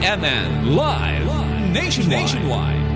CNN Live Nationwide.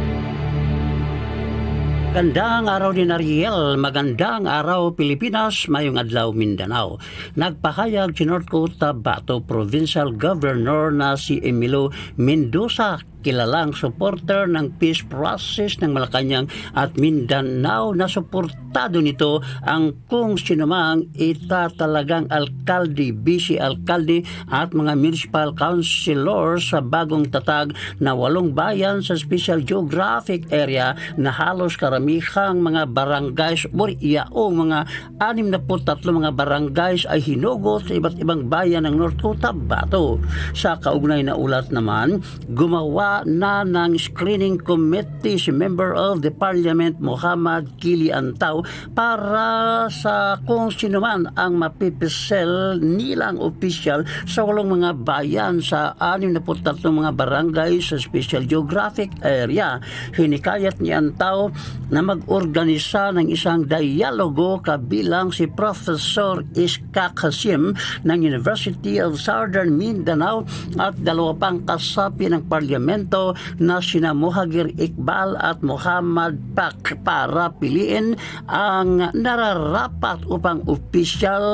Magandang araw din Ariel, magandang araw Pilipinas, mayong adlaw Mindanao. Nagpahayag si North Cotabato Provincial Governor na si Emilio Mendoza kilalang supporter ng peace process ng Malacanang at Mindanao na suportado nito ang kung sinumang itatalagang alkalde, vice alkalde at mga municipal councilor sa bagong tatag na walong bayan sa special geographic area na halos karamihang mga barangays o iyaong mga 63 mga barangays ay hinugot sa iba't ibang bayan ng North Cotabato. Sa kaugnay na ulat naman, gumawa na ng screening committee si Member of the Parliament Muhammad Kili Antaw para sa kung sino man ang mapipisel nilang opisyal sa walong mga bayan sa 63 mga barangay sa Special Geographic Area. Hinikayat ni Antaw na mag-organisa ng isang dialogo kabilang si Professor Iska Kasim ng University of Southern Mindanao at dalawa pang kasapi ng parlamento na sina Mohagir Iqbal at Muhammad Pak para piliin ang nararapat upang opisyal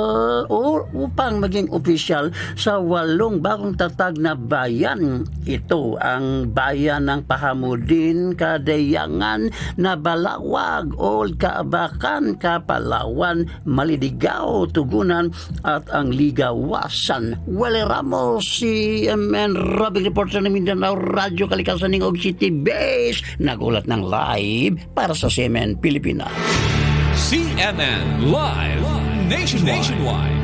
o upang maging opisyal sa walong bagong tatag na bayan. Ito ang bayan ng Pahamudin, Kadayangan, Nabalawag, Old Kaabakan, Kapalawan, Malidigaw, Tugunan at ang Ligawasan. Wale Ramos, si MN Robin Reporter ng Mindanao Radio Kalikasan ng Og City Base, nagulat ng live para sa CMN Pilipinas. CNN Live Nationwide.